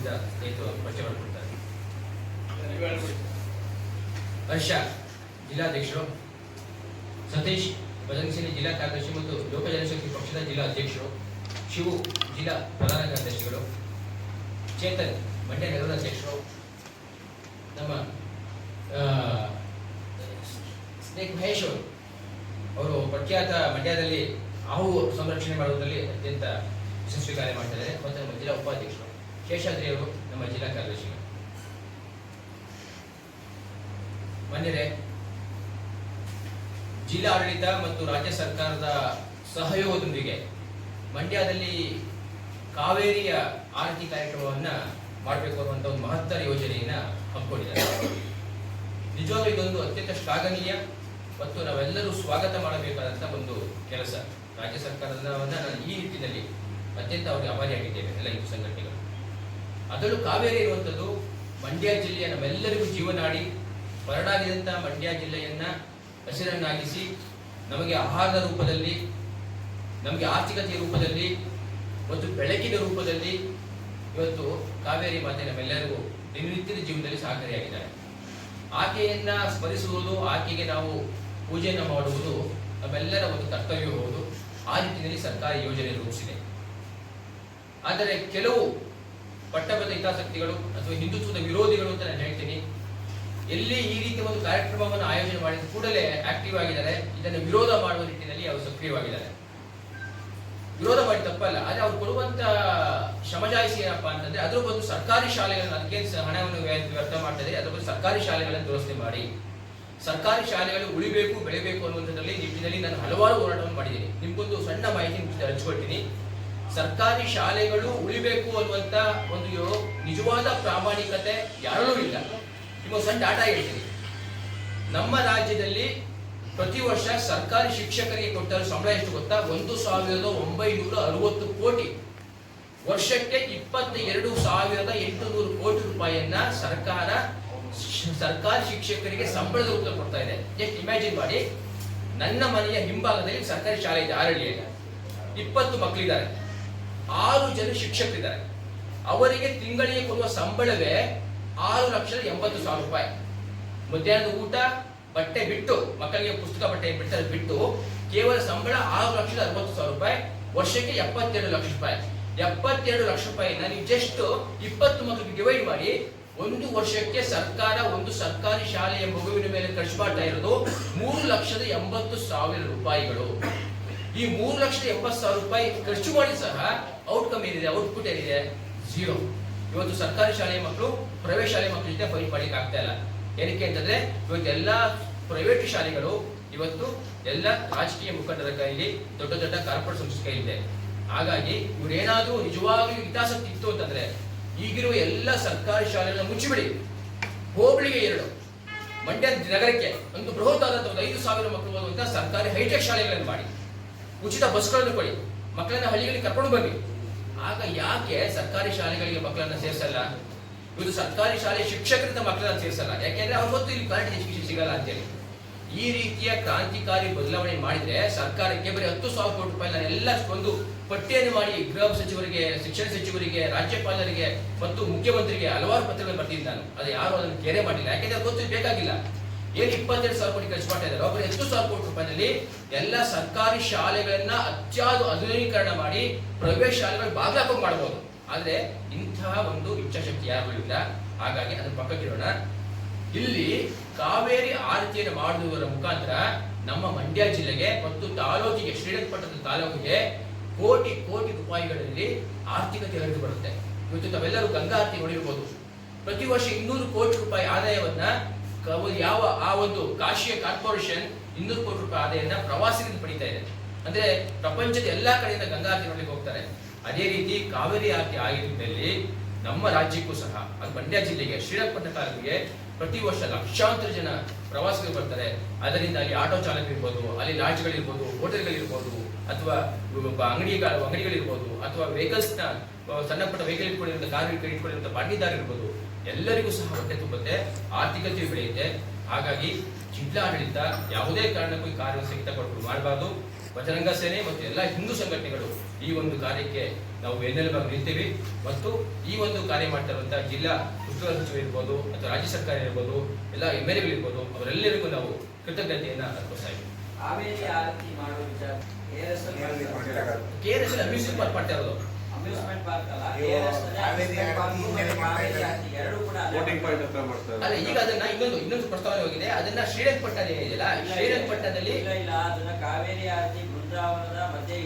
ಅವರಿಂದ ರೈತರು ಪರಿಚಯ ಮಾಡಿಕೊಡ್ತಾರೆ. ಹರ್ಷ ಜಿಲ್ಲಾಧ್ಯಕ್ಷರು, ಸತೀಶ್ ಬಜರಂಗ ಜಿಲ್ಲಾ ಕಾರ್ಯದರ್ಶಿ ಮತ್ತು ಲೋಕ ಜನಶಕ್ತಿ ಪಕ್ಷದ ಜಿಲ್ಲಾ ಅಧ್ಯಕ್ಷರು, ಶಿವು ಜಿಲ್ಲಾ ಪ್ರಧಾನ ಕಾರ್ಯದರ್ಶಿಗಳು, ಚೇತನ್ ಮಂಡ್ಯ ನಗರದ ಅಧ್ಯಕ್ಷರು, ನಮ್ಮ ಸ್ನೇಕ್ ಮಹೇಶ್ ಅವರು. ಅವರು ಪ್ರಖ್ಯಾತ ಮಂಡ್ಯದಲ್ಲಿ ಹಾವು ಸಂರಕ್ಷಣೆ ಮಾಡುವುದರಲ್ಲಿ ಅತ್ಯಂತ ಯಶಸ್ವಿ ಕಾರ್ಯ ಮಾಡ್ತಾರೆ ಮತ್ತು ನಮ್ಮ ಜಿಲ್ಲಾ ಉಪಾಧ್ಯಕ್ಷರು. ಶೇಷಾದ್ರಿ ಅವರು ನಮ್ಮ ಜಿಲ್ಲಾ ಕಾರ್ಯದರ್ಶಿಗಳು ಜಿಲ್ಲಾ ಆಡಳಿತ ಮತ್ತು ರಾಜ್ಯ ಸರ್ಕಾರದ ಸಹಯೋಗದೊಂದಿಗೆ ಮಂಡ್ಯದಲ್ಲಿ ಕಾವೇರಿಯ ಆರತಿ ಕಾರ್ಯಕ್ರಮವನ್ನ ಮಾಡಬೇಕು ಅನ್ನುವಂಥ ಒಂದು ಮಹತ್ತರ ಯೋಜನೆಯನ್ನ ಹಮ್ಮಿಕೊಂಡಿದ್ದಾರೆ. ನಿಜವಾಗ್ಲೂ ಇದೊಂದು ಅತ್ಯಂತ ಶ್ಲಾಘನೀಯ ಮತ್ತು ನಾವೆಲ್ಲರೂ ಸ್ವಾಗತ ಮಾಡಬೇಕಾದಂಥ ಒಂದು ಕೆಲಸ. ರಾಜ್ಯ ಸರ್ಕಾರದವನ್ನ ನಾನು ಈ ನಿಟ್ಟಿನಲ್ಲಿ ಅತ್ಯಂತ ಅವರಿಗೆ ಅಭಾರಿಯಾಗಿದ್ದೇವೆ ಎಲ್ಲ ಈ ಸಂಘಟನೆಗಳು. ಅದರಲ್ಲೂ ಕಾವೇರಿ ಇರುವಂಥದ್ದು ಮಂಡ್ಯ ಜಿಲ್ಲೆಯ ನಮ್ಮೆಲ್ಲರಿಗೂ ಜೀವನಾಡಿ ಬರಡಾಗಿದಂಥ ಮಂಡ್ಯ ಜಿಲ್ಲೆಯನ್ನ ಹಸಿರನ್ನಾಗಿಸಿ ನಮಗೆ ಆಹಾರದ ರೂಪದಲ್ಲಿ, ನಮಗೆ ಆರ್ಥಿಕತೆಯ ರೂಪದಲ್ಲಿ ಮತ್ತು ಬೆಳಕಿನ ರೂಪದಲ್ಲಿ ಇವತ್ತು ಕಾವೇರಿ ಮಾತೆ ನಮ್ಮೆಲ್ಲರಿಗೂ ದಿನನಿತ್ಯದ ಜೀವನದಲ್ಲಿ ಸಹಕಾರಿಯಾಗಿದ್ದಾರೆ. ಆಕೆಯನ್ನ ಸ್ಮರಿಸುವುದು, ಆಕೆಗೆ ನಾವು ಪೂಜೆಯನ್ನು ಮಾಡುವುದು ನಮ್ಮೆಲ್ಲರ ಒಂದು ಕರ್ತವ್ಯ ಹೌದು. ಆ ನಿಟ್ಟಿನಲ್ಲಿ ಸರ್ಕಾರಿ ಯೋಜನೆ ರೂಪಿಸಿದೆ. ಆದರೆ ಕೆಲವು ಪಟ್ಟಬದ್ಧ ಹಿತಾಸಕ್ತಿಗಳು ಅಥವಾ ಹಿಂದುತ್ವದ ವಿರೋಧಿಗಳು ಅಂತ ನಾನು ಹೇಳ್ತೀನಿ. ಎಲ್ಲಿ ಈ ರೀತಿಯ ಒಂದು ಕಾರ್ಯಕ್ರಮವನ್ನು ಆಯೋಜನೆ ಮಾಡಿದ ಕೂಡಲೇ ಆಕ್ಟಿವ್ ಆಗಿದ್ದಾರೆ, ಇದನ್ನು ವಿರೋಧ ಮಾಡುವ ನಿಟ್ಟಿನಲ್ಲಿ ಅವರು ಸಕ್ರಿಯವಾಗಿದ್ದಾರೆ. ವಿರೋಧ ಮಾಡಿ ತಪ್ಪಲ್ಲ, ಆದರೆ ಅವ್ರು ಕೊಡುವಂತ ಶ್ರಮಜಾಯಿಸಿ ಏನಪ್ಪ ಅಂತಂದ್ರೆ, ಅದ್ರ ಒಂದು ಸರ್ಕಾರಿ ಶಾಲೆಗಳನ್ನು ಅದಕ್ಕೆ ಹಣವನ್ನು ವ್ಯ- ವ್ಯರ್ಥ ಮಾಡ್ತದೆ, ಅದ್ರ ಬಂದು ಸರ್ಕಾರಿ ಶಾಲೆಗಳನ್ನು ದುರಸ್ತಿ ಮಾಡಿ. ಸರ್ಕಾರಿ ಶಾಲೆಗಳು ಉಳಿಬೇಕು, ಬೆಳಿಬೇಕು ಅನ್ನುವಂಥದ್ರಲ್ಲಿ ನಿಟ್ಟಿನಲ್ಲಿ ನಾನು ಹಲವಾರು ಹೋರಾಟವನ್ನು ಮಾಡಿದ್ದೀನಿ. ನಿಮ್ಗೊಂದು ಸಣ್ಣ ಮಾಹಿತಿ ಹಂಚ್ಕೊಳ್ತೀನಿ. ಸರ್ಕಾರಿ ಶಾಲೆಗಳು ಉಳಿಬೇಕು ಅನ್ನುವಂತ ಒಂದು ನಿಜವಾದ ಪ್ರಾಮಾಣಿಕತೆ ಯಾರಲ್ಲೂ ಇಲ್ಲ. ನಿಮ್ಮ ಸಣ್ಣ ಡಾಟಾ ಹೇಳ್ತೀನಿ. ನಮ್ಮ ರಾಜ್ಯದಲ್ಲಿ ಪ್ರತಿ ವರ್ಷ ಸರ್ಕಾರಿ ಶಿಕ್ಷಕರಿಗೆ ಕೊಟ್ಟ ಸಂಬಳ ಎಷ್ಟು ಗೊತ್ತಾ? ಒಂದು ಸಾವಿರದ ಒಂಬೈನೂರ ಅರವತ್ತು ಕೋಟಿ. ವರ್ಷಕ್ಕೆ ಇಪ್ಪತ್ತ ಎರಡು ಸಾವಿರದ ಎಂಟುನೂರು ಕೋಟಿ ರೂಪಾಯಿಯನ್ನ ಸರ್ಕಾರ ಸರ್ಕಾರಿ ಶಿಕ್ಷಕರಿಗೆ ಸಂಬಳದ ರೂಪದಲ್ಲಿ ಕೊಡ್ತಾ ಇದೆ. ಜಸ್ಟ್ ಇಮ್ಯಾಜಿನ್ ಮಾಡಿ. ನನ್ನ ಮನೆಯ ಹಿಂಭಾಗದಲ್ಲಿ ಸರ್ಕಾರಿ ಶಾಲೆ ಇದೆ, ಆರಳ್ಳಿಯಲ್ಲಿ. ಇಪ್ಪತ್ತು ಮಕ್ಕಳಿದ್ದಾರೆ ಆರು ಜನ ಶಿಕ್ಷಕರಿದ್ದಾರೆ. ಅವರಿಗೆ ತಿಂಗಳಿಗೆ ಕೊಡುವ ಸಂಬಳವೇ ಆರು ಲಕ್ಷದ ಎಂಬತ್ತು ಸಾವಿರ ರೂಪಾಯಿ. ಮಧ್ಯಾಹ್ನದ ಊಟ, ಬಟ್ಟೆ ಬಿಟ್ಟು, ಮಕ್ಕಳಿಗೆ ಪುಸ್ತಕ ಬಟ್ಟೆ ಬಿಟ್ಟು ಬಿಟ್ಟು, ಕೇವಲ ಸಂಬಳ ಆರು ಲಕ್ಷದ ಅರವತ್ತು ಸಾವಿರ ರೂಪಾಯಿ, ವರ್ಷಕ್ಕೆ ಎಪ್ಪತ್ತೆರಡು ಲಕ್ಷ ರೂಪಾಯಿ. ಎಪ್ಪತ್ತೆರಡು ಲಕ್ಷ ರೂಪಾಯಿನ ನೀವು ಜಸ್ಟ್ ಇಪ್ಪತ್ತು ಮಕ್ಕಳಿಗೆ ಡಿವೈಡ್ ಮಾಡಿ, ಒಂದು ವರ್ಷಕ್ಕೆ ಸರ್ಕಾರ, ಒಂದು ಸರ್ಕಾರಿ ಶಾಲೆಯ ಮಗುವಿನ ಮೇಲೆ ಖರ್ಚು ಮಾಡ್ತಾ ಇರೋದು ಮೂರು ಲಕ್ಷದ ಎಂಬತ್ತು ಸಾವಿರ ರೂಪಾಯಿಗಳು. ಈ ಮೂರು ಲಕ್ಷದ ಎಪ್ಪತ್ತು ಸಾವಿರ ರೂಪಾಯಿ ಖರ್ಚು ಮಾಡಿ ಸಹ ಔಟ್ಕಮ್ ಏನಿದೆ ಔಟ್ಪುಟ್ ಏನಿದೆ? ಝೀರೋ ಇವತ್ತು ಸರ್ಕಾರಿ ಶಾಲೆಯ ಮಕ್ಕಳು ಪ್ರೈವೇಟ್ ಶಾಲೆ ಮಕ್ಕಳ ಜೊತೆ ಫೈಟ್ ಆಗ್ತಾ ಇಲ್ಲ. ಏನಕ್ಕೆ ಅಂತಂದ್ರೆ, ಇವತ್ತು ಎಲ್ಲಾ ಪ್ರೈವೇಟ್ ಶಾಲೆಗಳು ಇವತ್ತು ಎಲ್ಲ ರಾಜಕೀಯ ಮುಖಂಡರ ಕೈಲಿ ದೊಡ್ಡ ದೊಡ್ಡ ಕಾರ್ಪೊರೇಟ್ ಸಂಸ್ಥೆ ಕೈಲಿದೆ. ಹಾಗಾಗಿ ಇವ್ರೇನಾದ್ರೂ ನಿಜವಾಗ್ಲೂ ಹಿತಾಸಕ್ತಿ ಇತ್ತು ಅಂತಂದ್ರೆ, ಈಗಿರುವ ಎಲ್ಲ ಸರ್ಕಾರಿ ಶಾಲೆಗಳನ್ನ ಮುಚ್ಚಿಬಿಡಿ. ಹೋಬಳಿಗೆ ಎರಡು, ಮಂಡ್ಯ ನಗರಕ್ಕೆ ಒಂದು ಬೃಹತ್ ಆದಂತಹ ಒಂದು ಐದು ಸಾವಿರ ಮಕ್ಕಳು ಓದುವಂತಹ ಸರ್ಕಾರಿ ಹೈಟೆಕ್ ಶಾಲೆಗಳನ್ನು ಮಾಡಿ. ಉಚಿತ ಬಸ್ಗಳನ್ನು ಕೊಡಿ. ಮಕ್ಕಳನ್ನ ಹಳ್ಳಿಗಳಿಗೆ ಕರ್ಕೊಂಡು ಬನ್ನಿ. ಆಗ ಯಾಕೆ ಸರ್ಕಾರಿ ಶಾಲೆಗಳಿಗೆ ಮಕ್ಕಳನ್ನ ಸೇರಿಸಲ್ಲ? ಇದು ಸರ್ಕಾರಿ ಶಾಲೆ ಶಿಕ್ಷಕರಿಂದ ಮಕ್ಕಳನ್ನ ಸೇರಿಸಲ್ಲ. ಯಾಕೆಂದ್ರೆ ಅವ್ರು ಗೊತ್ತು ಇಲ್ಲಿ ಕ್ವಾಲಿಟಿ ಎಜುಕೇಶನ್ ಸಿಗಲ್ಲ ಅಂತೇಳಿ. ಈ ರೀತಿಯ ಕ್ರಾಂತಿಕಾರಿ ಬದಲಾವಣೆ ಮಾಡಿದ್ರೆ ಸರ್ಕಾರಕ್ಕೆ ಬರೀ ಹತ್ತು ಸಾವಿರ ಕೋಟಿ ರೂಪಾಯಿ ನಾನು ಎಲ್ಲ ಒಂದು ಪಟ್ಟಿಯನ್ನು ಮಾಡಿ ಗೃಹ ಸಚಿವರಿಗೆ, ಶಿಕ್ಷಣ ಸಚಿವರಿಗೆ, ರಾಜ್ಯಪಾಲರಿಗೆ ಮತ್ತು ಮುಖ್ಯಮಂತ್ರಿಗೆ ಹಲವಾರು ಪತ್ರಗಳನ್ನು ಬರ್ತಿದ್ದೆ ನಾನು. ಅದು ಯಾರು ಅದನ್ನು ಕೆರೆ ಮಾಡಿಲ್ಲ. ಯಾಕೆಂದ್ರೆ ಗೊತ್ತು ಬೇಕಾಗಿಲ್ಲ. ಏನ್ ಇಪ್ಪತ್ತೆರಡು ಸಾವಿರ ಕೋಟಿ ಖರ್ಚು ಮಾಡ್ತಾ ಇದ್ದಾರೆ? ಒಬ್ಬರು ಹತ್ತು ಸಾವಿರ ಕೋಟಿ ರೂಪಾಯಿನಲ್ಲಿ ಎಲ್ಲ ಸರ್ಕಾರಿ ಶಾಲೆಗಳನ್ನ ಅತ್ಯಾದು ಆಧುನೀಕರಣ ಮಾಡಿ ಪ್ರೈವೇಟ್ ಶಾಲೆಗಳು ಬಾಗ್ಲಾಕೋಗ್ ಮಾಡಬಹುದು ಆದ್ರೆ ಇಂತಹ ಒಂದು ಇಚ್ಛಾಶಕ್ತಿ ಯಾರಿಗೂ ಇಲ್ಲ ಹಾಗಾಗಿ ಪಕ್ಕಕ್ಕೆ ಇರೋಣ ಇಲ್ಲಿ ಕಾವೇರಿ ಆರತಿಯನ್ನು ಮಾಡುವುದರ ಮುಖಾಂತರ ನಮ್ಮ ಮಂಡ್ಯ ಜಿಲ್ಲೆಗೆ ಮತ್ತು ತಾಲೂಕಿಗೆ, ಶ್ರೀರಂಗಪಟ್ಟಣದ ತಾಲೂಕಿಗೆ ಕೋಟಿ ಕೋಟಿ ರೂಪಾಯಿಗಳಲ್ಲಿ ಆರ್ಥಿಕತೆ ಹರಿದು ಬರುತ್ತೆ. ಇವತ್ತು ತಾವೆಲ್ಲರೂ ಗಂಗಾ ಆರತಿ ನೋಡಿರ್ಬೋದು. ಪ್ರತಿ ವರ್ಷ ಇನ್ನೂರು ಕೋಟಿ ರೂಪಾಯಿ ಆದಾಯವನ್ನ ಯಾವ ಆ ಒಂದು ಕಾಶಿಯ ಕಾರ್ಪೊರೇಷನ್ ಇನ್ನೂರು ಕೋಟಿ ರೂಪಾಯಿ ಆದಾಯನ ಪ್ರವಾಸಿಗರಿಂದ ಪಡಿತಾ ಇದೆ ಅಂದ್ರೆ ಪ್ರಪಂಚದ ಎಲ್ಲಾ ಕಡೆಯಿಂದ ಗಂಗಾ ಆರತಿ ಹೋಗ್ತಾರೆ. ಅದೇ ರೀತಿ ಕಾವೇರಿ ಆರತಿ ಆಗಿದ್ದಲ್ಲಿ ನಮ್ಮ ರಾಜ್ಯಕ್ಕೂ ಸಹ ಅದು ಮಂಡ್ಯ ಜಿಲ್ಲೆಗೆ ಶ್ರೀರಂಗಪಟ್ಟಣ ತಾಲೂಕಿಗೆ ಪ್ರತಿ ವರ್ಷ ಲಕ್ಷಾಂತರ ಜನ ಪ್ರವಾಸಿಗರು ಬರ್ತಾರೆ. ಅದರಿಂದ ಅಲ್ಲಿ ಆಟೋ ಚಾಲಕ ಇರ್ಬೋದು ಅಲ್ಲಿ ಲಾಡ್ಜ್ಗಳಿರ್ಬೋದು ಹೋಟೆಲ್ಗಳಿರ್ಬೋದು ಅಥವಾ ಅಂಗಡಿ ಅಂಗಡಿಗಳಿರ್ಬೋದು ಅಥವಾ ವೆಹಿಕಲ್ಸ್ನ ಆ, ಸಣ್ಣ ಪುಟ್ಟ ವೆಹಿಕಲ್ ಇಟ್ಕೊಂಡಿರುವಂತಹ ಕಾರ್ ಇಟ್ಕೊಂಡಿರುವಂತಹ ಬಾಡಿದಾರ ಇರ್ಬೋದು ಎಲ್ಲರಿಗೂ ಸಹ ಹೊಟ್ಟೆ ತುಂಬುತ್ತೆ ಆರ್ಥಿಕತೆ ಬೆಳೆಯುತ್ತೆ ಹಾಗಾಗಿ ಜಿಲ್ಲಾಡಳಿತ ಯಾವುದೇ ಕಾರಣಕ್ಕೂ ಈ ಕಾರ್ಯ ಸ್ಥಗಿತ ಕೊಟ್ಟು ಮಾಡಬಾರ್ದು. ಬಜರಂಗ ಸೇನೆ ಮತ್ತು ಎಲ್ಲ ಹಿಂದೂ ಸಂಘಟನೆಗಳು ಈ ಒಂದು ಕಾರ್ಯಕ್ಕೆ ನಾವು ಬೆನ್ನೆಲುಬಾಗಿ ನಿಲ್ತೀವಿ ಮತ್ತು ಈ ಒಂದು ಕಾರ್ಯ ಮಾಡ್ತಾ ಇರುವಂತಹ ಜಿಲ್ಲಾ ಉಸ್ತುವಾರಿ ಸಚಿವರು ಇರ್ಬೋದು ಅಥವಾ ರಾಜ್ಯ ಸರ್ಕಾರ ಇರ್ಬೋದು ಎಲ್ಲ ಎಂ ಎಲ್ ಇರ್ಬೋದು ಅವರೆಲ್ಲರಿಗೂ ನಾವು ಕೃತಜ್ಞತೆಯನ್ನು ಅರ್ಪಿಸ್ತಾ ಇದ್ದೀವಿ. ಕೆ ಆರ್ ಎಸ್ ಮಾಡ್ತಾ ಇರೋದು. ಅಮ್ಯೂಸ್ಮೆಂಟ್ ಪಾರ್ಕ್ ಅಲ್ಲ? ಎರಡೂ ಕೂಡ ವೋಟಿಂಗ್ ಪಾಯಿಂಟ್ ಮಾಡ್ತಾರೆ ಈಗ ಅದನ್ನ ಇನ್ನೊಂದು ಇನ್ನೊಂದು ಪ್ರಸ್ತಾವನೆ ಹೋಗಿದೆ. ಅದನ್ನ ಶ್ರೀರಂಗಪಟ್ಟಣ ಏನಿದೆಯಲ್ಲ ಶ್ರೀರಂಗಪಟ್ಟಣದಲ್ಲಿ ಇಲ್ಲ ಇಲ್ಲ. ಅದನ್ನ ಕಾವೇರಿ ಆರತಿ ಬೃಂದಾವನದ ಮಧ್ಯೆ